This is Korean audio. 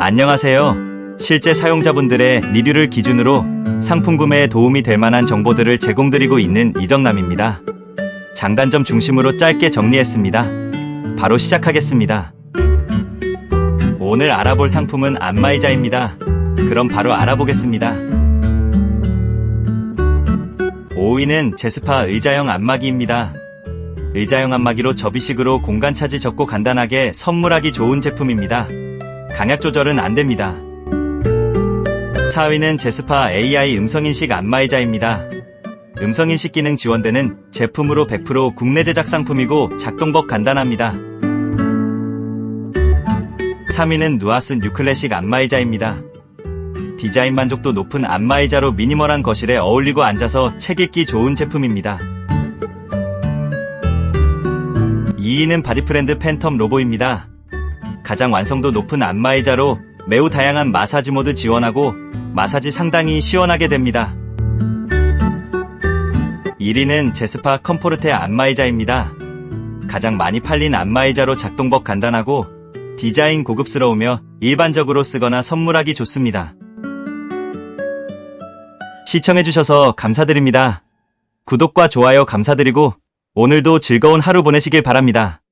안녕하세요. 실제 사용자분들의 리뷰를 기준으로 상품 구매에 도움이 될 만한 정보들을 제공드리고 있는 이덕남입니다. 장단점 중심으로 짧게 정리했습니다. 바로 시작하겠습니다. 오늘 알아볼 상품은 안마의자입니다. 그럼 바로 알아보겠습니다. 5위는 제스파 의자형 안마기입니다. 의자형 안마기로 접이식으로 공간 차지 적고 간단하게 선물하기 좋은 제품입니다. 강약 조절은 안 됩니다. 4위는 제스파 AI 음성인식 안마의자입니다. 음성인식 기능 지원되는 제품으로 100% 국내 제작 상품이고 작동법 간단합니다. 3위는 누아스 뉴클래식 안마의자입니다. 디자인 만족도 높은 안마의자로 미니멀한 거실에 어울리고 앉아서 책 읽기 좋은 제품입니다. 2위는 바디프렌드 팬텀 로보입니다. 가장 완성도 높은 안마의자로 매우 다양한 마사지 모드 지원하고 마사지 상당히 시원하게 됩니다. 1위는 제스파 컴포르테 안마의자입니다. 가장 많이 팔린 안마의자로 작동법 간단하고 디자인 고급스러우며 일반적으로 쓰거나 선물하기 좋습니다. 시청해주셔서 감사드립니다. 구독과 좋아요 감사드리고 오늘도 즐거운 하루 보내시길 바랍니다.